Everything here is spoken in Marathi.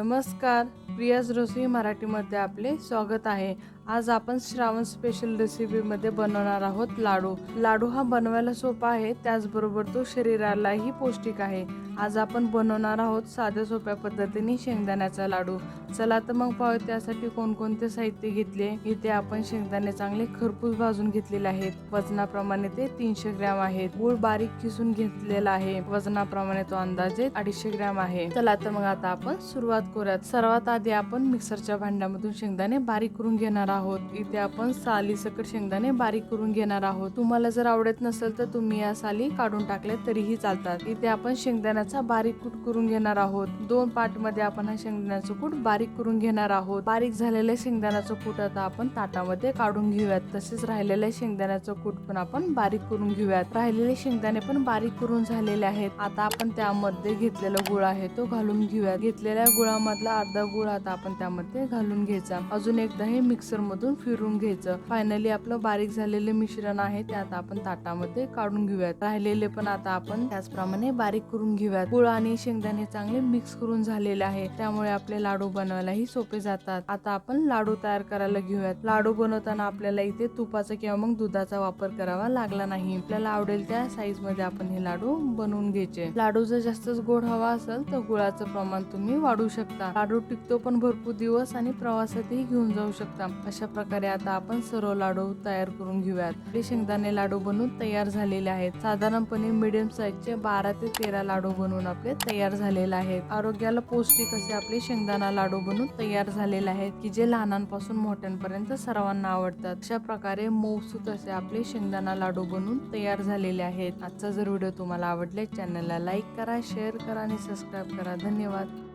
नमस्कार प्रियाज रसोई मराठीमध्ये आपले स्वागत आहे. आज आपण श्रावण स्पेशल रेसिपीमध्ये बनवणार आहोत लाडू. लाडू हा बनवायला सोपा आहे त्याचबरोबर तो शरीरालाही पौष्टिक आहे. आज आपण बनवणार आहोत साध्या सोप्या पद्धतीने शेंगदाण्याचा लाडू. चला तर मग पाहू त्यासाठी कोणकोणते साहित्य घेतले. इथे आपण शेंगदाणे चांगले खरपूस भाजून घेतलेले आहेत. वजनाप्रमाणे ते तीनशे ग्रॅम आहेत. गुळ बारीक किसून घेतलेला आहे. वजनाप्रमाणे तो अंदाजे अडीचशे ग्रॅम आहे. चला तर मग आता आपण सुरुवात करूयात. सर्वात आधी आपण मिक्सरच्या भांड्यामधून शेंगदाणे बारीक करून घेणार आहोत. इथे आपण साली सकट शेंगदाणे बारीक करून घेणार आहोत. तुम्हाला जर आवडत नसेल तर तुम्ही या साली काढून टाकल्या तरीही चालतात. इथे आपण शेंगदाण्याचा बारीक कूट करून घेणार आहोत. दोन पार्टमध्ये आपण हा शेंगदाण्याचं कूट बारीक करून घेणार आहोत. बारीक झालेले शेंगदाण्याचं कूट आता आपण ताटामध्ये काढून घेऊयात. तसेच राहिलेले शेंगदाण्याचं कूट पण आपण बारीक करून घेऊयात. राहिलेले शेंगदाणे पण बारीक करून झालेले आहेत. आता आपण त्यामध्ये घेतलेला गुळ आहे तो घालून घेऊयात. घेतलेल्या गुळामधला अर्धा गुळ आता आपण त्यामध्ये घालून घ्यायचा. अजून एकदा हे मिक्सर मधून फिरून घ्यायचं. फायनली आपलं बारीक झालेले मिश्रण आहे ते आता आपण ताटामध्ये काढून घेऊयात. राहिलेले पण आता आपण त्याचप्रमाणे बारीक करून घेऊयात. गुळ आणि शेंगदाणे चांगले मिक्स करून झालेले आहे. त्यामुळे आपले लाडू बनवायलाही सोपे जातात. आता आपण लाडू तयार करायला घेऊयात. लाडू बनवताना आपल्याला इथे तुपाचा किंवा मग दुधाचा वापर करावा लागला नाही. आपल्याला आवडेल त्या साईजमध्ये आपण हे लाडू बनवून घ्यायचे. लाडू जर जास्तच गोड हवा असेल तर गुळाचं प्रमाण तुम्ही वाढवू शकता. लाडू टिकतो पण भरपूर दिवस आणि प्रवासातही घेऊन जाऊ शकता. अशा प्रकारे आता आपण सर्व लाडू तयार करून घेऊयात. शेंगदाणे लाडू बनवून तयार झालेले आहेत. साधारणपणे मिडियम साईजचे बारा ते तेरा लाडू बनवून आपले तयार झालेले आहेत. आरोग्याला पौष्टिक असे आपले शेंगदाणा लाडू बनवून तयार झालेले आहेत की जे लहानांपासून मोठ्यांपर्यंत सर्वांना आवडतात. अशा प्रकारे मौसूत असे आपले शेंगदाणा लाडू बनवून तयार झालेले आहेत. आजचा जर व्हिडिओ तुम्हाला आवडले चॅनलला लाईक करा शेअर करा आणि सबस्क्राईब करा. धन्यवाद.